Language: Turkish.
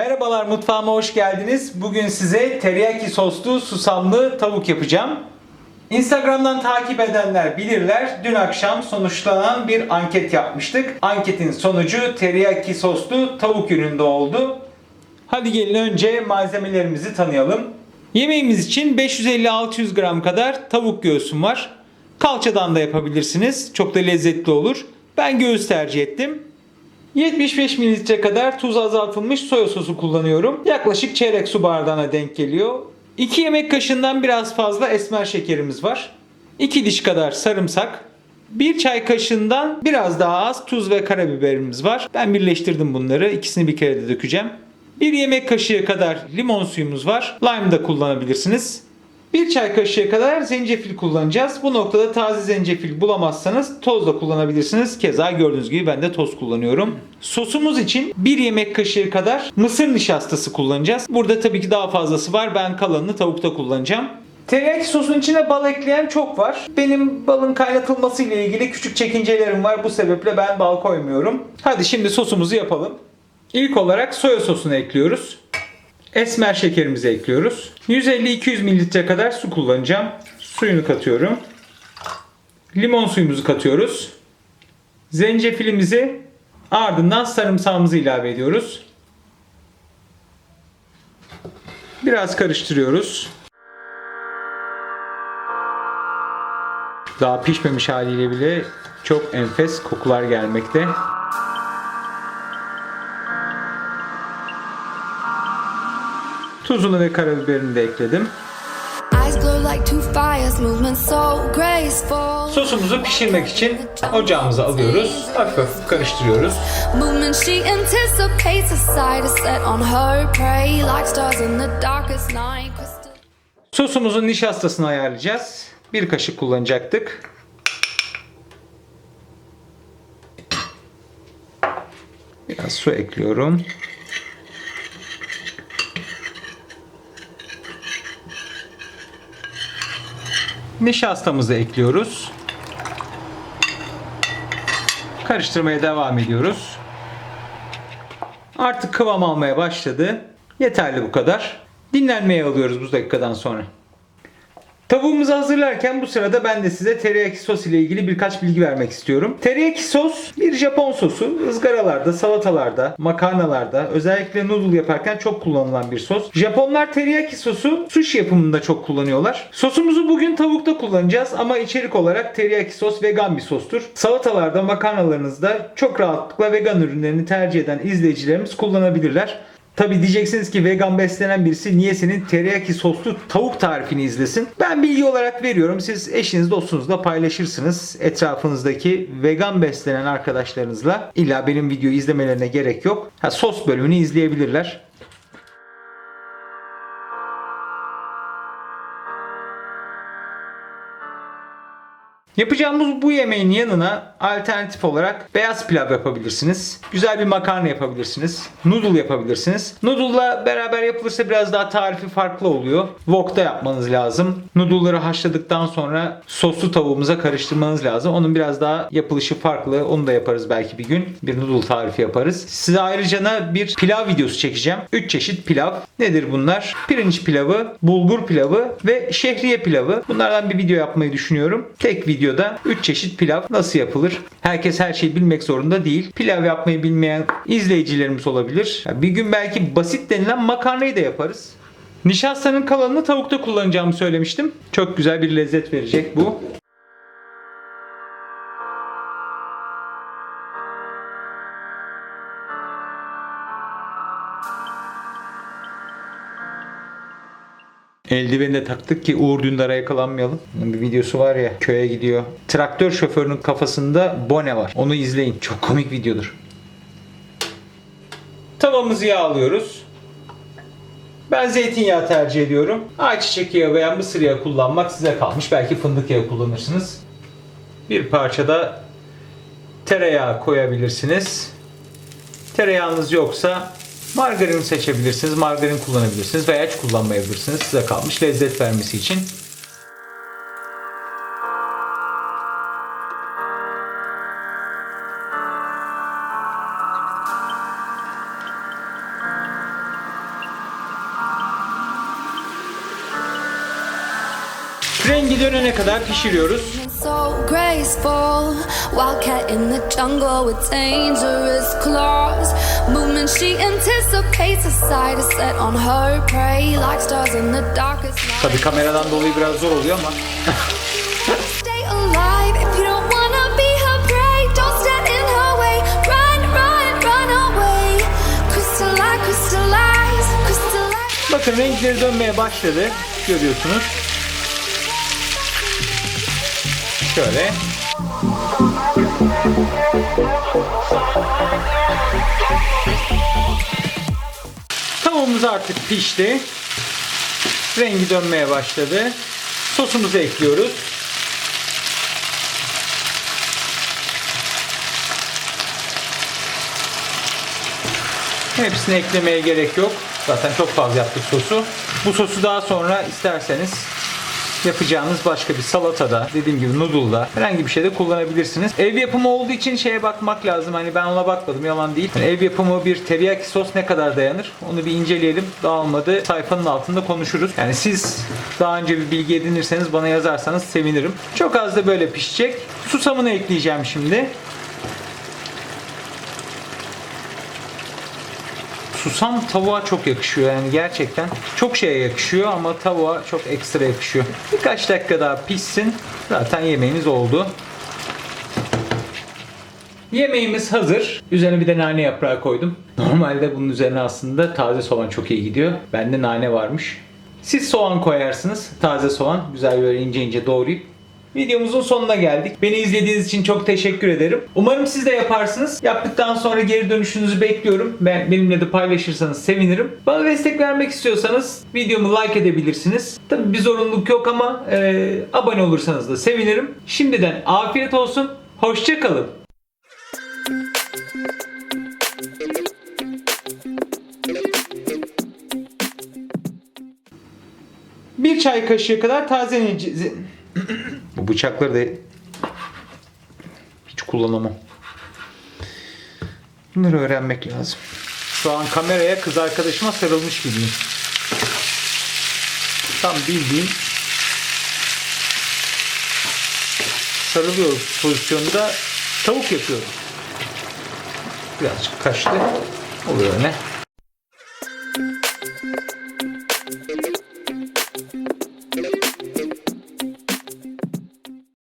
Merhabalar mutfağıma hoş geldiniz. Bugün size teriyaki soslu susamlı tavuk yapacağım. Instagram'dan takip edenler bilirler. Dün akşam sonuçlanan bir anket yapmıştık. Anketin sonucu teriyaki soslu tavuk yönünde oldu. Hadi gelin önce malzemelerimizi tanıyalım. Yemeğimiz için 550-600 gram kadar tavuk göğsüm var. Kalçadan da yapabilirsiniz. Çok da lezzetli olur. Ben göğüs tercih ettim. 75 mililitre kadar tuz azaltılmış soya sosu kullanıyorum. Yaklaşık çeyrek su bardağına denk geliyor. 2 yemek kaşığından biraz fazla esmer şekerimiz var. 2 diş kadar sarımsak. 1 çay kaşığından biraz daha az tuz ve karabiberimiz var. Ben birleştirdim bunları. İkisini bir kere de dökeceğim. 1 yemek kaşığı kadar limon suyumuz var. Lime da kullanabilirsiniz. 1 çay kaşığı kadar zencefil kullanacağız. Bu noktada taze zencefil bulamazsanız toz da kullanabilirsiniz. Keza gördüğünüz gibi ben de toz kullanıyorum. Sosumuz için 1 yemek kaşığı kadar mısır nişastası kullanacağız. Burada tabii ki daha fazlası var. Ben kalanını tavukta kullanacağım. Teriyaki sosun içine bal ekleyen çok var. Benim balın kaynatılması ile ilgili küçük çekincelerim var. Bu sebeple ben bal koymuyorum. Hadi şimdi sosumuzu yapalım. İlk olarak soya sosunu ekliyoruz. Esmer şekerimizi ekliyoruz. 150-200 mililitre kadar su kullanacağım. Suyunu katıyorum. Limon suyumuzu katıyoruz. Zencefilimizi ardından sarımsağımızı ilave ediyoruz. Biraz karıştırıyoruz. Daha pişmemiş haliyle bile çok enfes kokular gelmekte. Tuzunu ve karabiberini de ekledim. Sosumuzu pişirmek için ocağımıza alıyoruz. Hafif hafif karıştırıyoruz. Sosumuzun nişastasını ayarlayacağız. Bir kaşık kullanacaktık. Biraz su ekliyorum. Nişastamızı ekliyoruz. Karıştırmaya devam ediyoruz. Artık kıvam almaya başladı. Yeterli bu kadar. Dinlenmeye alıyoruz bu dakikadan sonra. Tavuğumuzu hazırlarken bu sırada ben de size teriyaki sos ile ilgili birkaç bilgi vermek istiyorum. Teriyaki sos bir Japon sosu. ızgaralarda, salatalarda, makarnalarda, özellikle noodle yaparken çok kullanılan bir sos. Japonlar teriyaki sosu sushi yapımında çok kullanıyorlar. Sosumuzu bugün tavukta kullanacağız ama içerik olarak teriyaki sos vegan bir sostur. Salatalarda, makarnalarınızda çok rahatlıkla vegan ürünlerini tercih eden izleyicilerimiz kullanabilirler. Tabi diyeceksiniz ki vegan beslenen birisi niye senin teriyaki soslu tavuk tarifini izlesin? Ben bilgi olarak veriyorum. Siz eşiniz dostunuzla paylaşırsınız. Etrafınızdaki vegan beslenen arkadaşlarınızla. İlla benim videoyu izlemelerine gerek yok. Ha, sos bölümünü izleyebilirler. Yapacağımız bu yemeğin yanına alternatif olarak beyaz pilav yapabilirsiniz. Güzel bir makarna yapabilirsiniz. Noodle yapabilirsiniz. Noodle'la beraber yapılırsa biraz daha tarifi farklı oluyor. Wok'ta yapmanız lazım. Noodle'ları haşladıktan sonra soslu tavuğumuza karıştırmanız lazım. Onun biraz daha yapılışı farklı. Onu da yaparız belki bir gün. Bir noodle tarifi yaparız. Size ayrıca bir pilav videosu çekeceğim. 3 çeşit pilav. Nedir bunlar? Pirinç pilavı, bulgur pilavı ve şehriye pilavı. Bunlardan bir video yapmayı düşünüyorum. Tek videoda 3 çeşit pilav nasıl yapılır? Herkes her şeyi bilmek zorunda değil. Pilav yapmayı bilmeyen izleyicilerimiz olabilir. Bir gün belki basit denilen makarnayı da yaparız. Nişastanın kalanını tavukta kullanacağımı söylemiştim. Çok güzel bir lezzet verecek bu. Eldiveni de taktık ki Uğur Dündar'a yakalanmayalım. Bunun bir videosu var ya köye gidiyor. Traktör şoförünün kafasında bone var. Onu izleyin. Çok komik videodur. Tavamızı yağlıyoruz. Ben zeytinyağı tercih ediyorum. Ayçiçek yağı veya mısır yağı kullanmak size kalmış. Belki fındık yağı kullanırsınız. Bir parça da tereyağı koyabilirsiniz. Tereyağınız yoksa margarin seçebilirsiniz, margarin kullanabilirsiniz veya hiç kullanmayabilirsiniz. Size kalmış lezzet vermesi için. Stand in her way. Run, run, run away. Crystallize, crystallize, crystallize. bakın renkleri dönmeye başladı. Görüyorsunuz. Şöyle. Tavuğumuz artık pişti. Rengi dönmeye başladı. Sosumuzu ekliyoruz. Hepsini eklemeye gerek yok. Zaten çok fazla yaptık sosu. Bu sosu daha sonra isterseniz yapacağınız başka bir salatada, dediğim gibi noodle'da herhangi bir şeyde kullanabilirsiniz. Ev yapımı olduğu için şeye bakmak lazım. Hani ben ona bakmadım, yalan değil. Yani ev yapımı bir teriyaki sos ne kadar dayanır? Onu bir inceleyelim. Dağılmadı. Sayfanın altında konuşuruz. Yani siz daha önce bir bilgi edinirseniz bana yazarsanız sevinirim. Çok az da böyle pişecek. Susamını ekleyeceğim şimdi. Susam tavuğa çok yakışıyor yani gerçekten. Çok şeye yakışıyor ama tavuğa çok ekstra yakışıyor. Birkaç dakika daha pişsin. Zaten yemeğimiz oldu. Yemeğimiz hazır. Üzerine bir de nane yaprağı koydum. Normalde bunun üzerine aslında taze soğan çok iyi gidiyor. Bende nane varmış. Siz soğan koyarsınız. Taze soğan. Güzel böyle ince ince doğrayıp Videomuzun sonuna geldik. Beni izlediğiniz için çok teşekkür ederim. Umarım siz de yaparsınız. Yaptıktan sonra geri dönüşünüzü bekliyorum. Ben benimle de paylaşırsanız sevinirim. Bana destek vermek istiyorsanız videomu like edebilirsiniz. Tabii bir zorunluluk yok ama e, abone olursanız da sevinirim. Şimdiden afiyet olsun. Hoşçakalın. Bir çay kaşığı kadar taze. Bu bıçakları da hiç kullanamam. Bunları öğrenmek lazım. Şu an kameraya kız arkadaşıma sarılmış gibiyim. Tam bildiğim sarılıyoruz pozisyonda tavuk yapıyorum. Birazcık kaçtı. Oluyor ne?